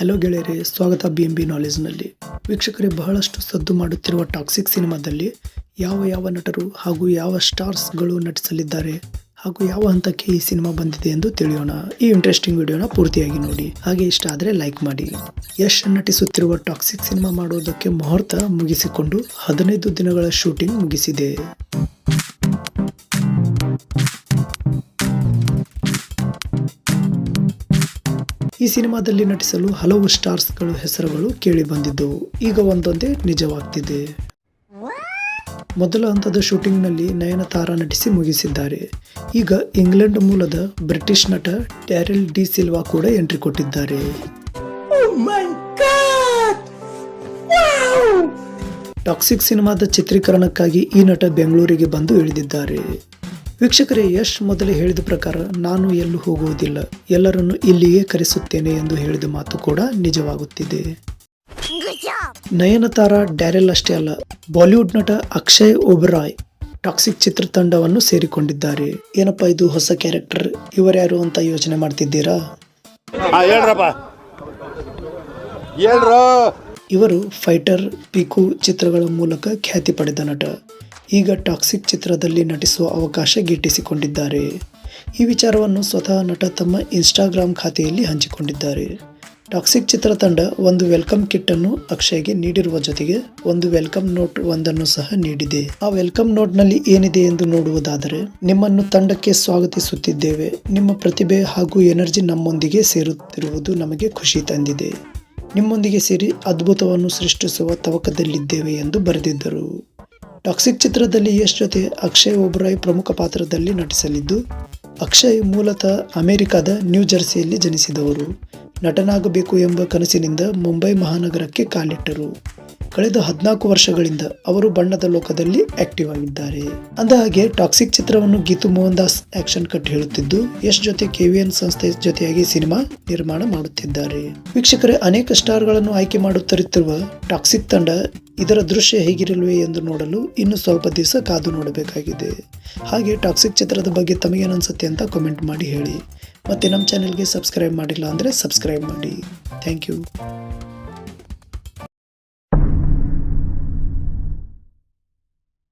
Hello ಗೆಳೆಯರೆ, ಸ್ವಾಗತ B M B ನಾಲೆಜ್ನಲ್ಲಿ ವೀಕ್ಷಕರೇ, ಬಹಳಷ್ಟು ಸದ್ದು ಮಾಡುತ್ತಿರುವ ಟಾಕ್ಸಿಕ್ ಸಿನಿಮಾದಲ್ಲಿ ಯಾವ ಯಾವ ನಟರು ಹಾಗೂ ಯಾವ ಸ್ಟಾರ್ಸ್ಗಳು ನಟಿಸಲಿದ್ದಾರೆ ಹಾಗೂ ಯಾವ ಹಂತಕ್ಕೆ ಈ ಸಿನಿಮಾ ಬಂದಿದೆ ಎಂದು ತಿಳಿಯೋಣ. ಈ ಇಂಟ್ರೆಸ್ಟಿಂಗ್ ವಿಡಿಯೋನ ಪೂರ್ತಿಯಾಗಿ ನೋಡಿ. ಹಾಗೆ ಇಷ್ಟ ಆದರೆ ಲೈಕ್ ಮಾಡಿ. ಯಶ್ ನಟಿಸುತ್ತಿರುವ ಟಾಕ್ಸಿಕ್ ಸಿನಿಮಾ ಮಾಡುವುದಕ್ಕೆ ಮುಹೂರ್ತ ಮುಗಿಸಿಕೊಂಡು ಹದಿನೈದು ದಿನಗಳ ಶೂಟಿಂಗ್ ಮುಗಿಸಿದೆ. ಈ ಸಿನಿಮಾದಲ್ಲಿ ನಟಿಸಲು ಹಲವು ಸ್ಟಾರ್ಸ್ಗಳು ಹೆಸರುಗಳು ಕೇಳಿ ಬಂದಿದ್ದವು ಈಗ ಒಂದೊಂದೇ ನಿಜವಾಗ್ತಿದೆ. ಮೊದಲ ಹಂತದ ಶೂಟಿಂಗ್ನಲ್ಲಿ ನಯನತಾರ ನಟಿಸಿ ಮುಗಿಸಿದ್ದಾರೆ. ಈಗ ಇಂಗ್ಲೆಂಡ್ ಮೂಲದ ಬ್ರಿಟಿಷ್ ನಟ ಟ್ಯಾರಿಲ್ ಡಿ ಸಿಲ್ವಾ ಕೂಡ ಎಂಟ್ರಿ ಕೊಟ್ಟಿದ್ದಾರೆ. ಟಾಕ್ಸಿಕ್ ಸಿನಿಮಾದ ಚಿತ್ರೀಕರಣಕ್ಕಾಗಿ ಈ ನಟ ಬೆಂಗಳೂರಿಗೆ ಬಂದು ಇಳಿದಿದ್ದಾರೆ. ವೀಕ್ಷಕರೇ ಯಶ್ ಮೊದಲೇ ಹೇಳಿದ ಪ್ರಕಾರ ನಾನು ಎಲ್ಲೂ ಹೋಗುವುದಿಲ್ಲ. ಎಲ್ಲರನ್ನು ಇಲ್ಲಿಯೇ ಕರೆಸುತ್ತೇನೆ ಎಂದು ಹೇಳಿದ ಮಾತು ಕೂಡ ನಿಜವಾಗುತ್ತಿದೆ. ನಯನತಾರ ಡ್ಯಾರೆಲ್ ಅಷ್ಟೇ ಅಲ್ಲ ಬಾಲಿವುಡ್ ನಟ ಅಕ್ಷಯ್ ಒಬರಾಯ್ ಟಾಕ್ಸಿಕ್ ಚಿತ್ರತಂಡವನ್ನು ಸೇರಿಕೊಂಡಿದ್ದಾರೆ. ಏನಪ್ಪಾ ಇದು ಹೊಸ ಕ್ಯಾರೆಕ್ಟರ್? ಇವರ್ಯಾರು ಅಂತ ಯೋಚನೆ ಮಾಡ್ತಿದ್ದೀರಾ? ಇವರು ಫೈಟರ್ ಪಿಕು ಚಿತ್ರಗಳ ಮೂಲಕ ಖ್ಯಾತಿ ಪಡೆದ ನಟ. ಈಗ ಟಾಕ್ಸಿಕ್ ಚಿತ್ರದಲ್ಲಿ ನಟಿಸುವ ಅವಕಾಶ ಗಿಟ್ಟಿಸಿಕೊಂಡಿದ್ದಾರೆ. ಈ ವಿಚಾರವನ್ನು ಸ್ವತಃ ನಟ ತಮ್ಮ ಇನ್ಸ್ಟಾಗ್ರಾಮ್ ಖಾತೆಯಲ್ಲಿ ಹಂಚಿಕೊಂಡಿದ್ದಾರೆ. ಟಾಕ್ಸಿಕ್ ಚಿತ್ರತಂಡ ಒಂದು ವೆಲ್ಕಮ್ ಕಿಟ್ ಅನ್ನು ಅಕ್ಷಯ್ಗೆ ನೀಡಿರುವ ಜೊತೆಗೆ ಒಂದು ವೆಲ್ಕಮ್ ನೋಟ್ ಒಂದನ್ನು ಸಹ ನೀಡಿದೆ. ಆ ವೆಲ್ಕಮ್ ನೋಟ್ನಲ್ಲಿ ಏನಿದೆ ಎಂದು ನೋಡುವುದಾದರೆ, ನಿಮ್ಮನ್ನು ತಂಡಕ್ಕೆ ಸ್ವಾಗತಿಸುತ್ತಿದ್ದೇವೆ. ನಿಮ್ಮ ಪ್ರತಿಭೆ ಹಾಗೂ ಎನರ್ಜಿ ನಮ್ಮೊಂದಿಗೆ ಸೇರುತ್ತಿರುವುದು ನಮಗೆ ಖುಷಿ ತಂದಿದೆ. ನಿಮ್ಮೊಂದಿಗೆ ಸೇರಿ ಅದ್ಭುತವನ್ನು ಸೃಷ್ಟಿಸುವ ತವಕದಲ್ಲಿದ್ದೇವೆ ಎಂದು ಬರೆದಿದ್ದರು. ಟಾಕ್ಸಿಕ್ ಚಿತ್ರದಲ್ಲಿ ಯಶ್ ಜೊತೆ ಅಕ್ಷಯ್ ಒಬ್ರಾಯ್ ಪ್ರಮುಖ ಪಾತ್ರದಲ್ಲಿ ನಟಿಸಲಿದ್ದು, ಅಕ್ಷಯ್ ಮೂಲತಃ ಅಮೆರಿಕದ ನ್ಯೂ ಜರ್ಸಿಯಲ್ಲಿ ಜನಿಸಿದವರು. ನಟನಾಗಬೇಕು ಎಂಬ ಕನಸಿನಿಂದ ಮುಂಬೈ ಮಹಾನಗರಕ್ಕೆ ಕಾಲಿಟ್ಟರು. ಕಳೆದ ಹದಿನಾಲ್ಕು ವರ್ಷಗಳಿಂದ ಅವರು ಬಣ್ಣದ ಲೋಕದಲ್ಲಿ ಆಕ್ಟಿವ್ ಆಗಿದ್ದಾರೆ. ಅಂದಹಾಗೆ, ಟಾಕ್ಸಿಕ್ ಚಿತ್ರವನ್ನು ಗೀತು ಮೋಹನ್ ದಾಸ್ ಆಕ್ಷನ್ ಕಟ್ ಹೇಳುತ್ತಿದ್ದು, ಯಶ್ ಜೊತೆ ಕೆವಿಎನ್ ಸಂಸ್ಥೆ ಜೊತೆಯಾಗಿ ಸಿನಿಮಾ ನಿರ್ಮಾಣ ಮಾಡುತ್ತಿದ್ದಾರೆ. ವೀಕ್ಷಕರೇ, ಅನೇಕ ಸ್ಟಾರ್ಗಳನ್ನು ಆಯ್ಕೆ ಮಾಡುತ್ತಿರುವ ಟಾಕ್ಸಿಕ್ ತಂಡ ಇದರ ದೃಶ್ಯ ಹೇಗಿರಲಿವೆ ಎಂದು ನೋಡಲು ಇನ್ನು ಸ್ವಲ್ಪ ದಿವಸ ಕಾದು ನೋಡಬೇಕಾಗಿದೆ. ಹಾಗೆ, ಟಾಕ್ಸಿಕ್ ಚಿತ್ರದ ಬಗ್ಗೆ ತಮಗೇನನ್ಸುತ್ತೆ ಅಂತ ಕಮೆಂಟ್ ಮಾಡಿ ಹೇಳಿ. ಮತ್ತೆ ನಮ್ಮ ಚಾನೆಲ್ಗೆ ಸಬ್ಸ್ಕ್ರೈಬ್ ಮಾಡಿಲ್ಲ ಅಂದರೆ ಸಬ್ಸ್ಕ್ರೈಬ್ ಮಾಡಿ. Thank you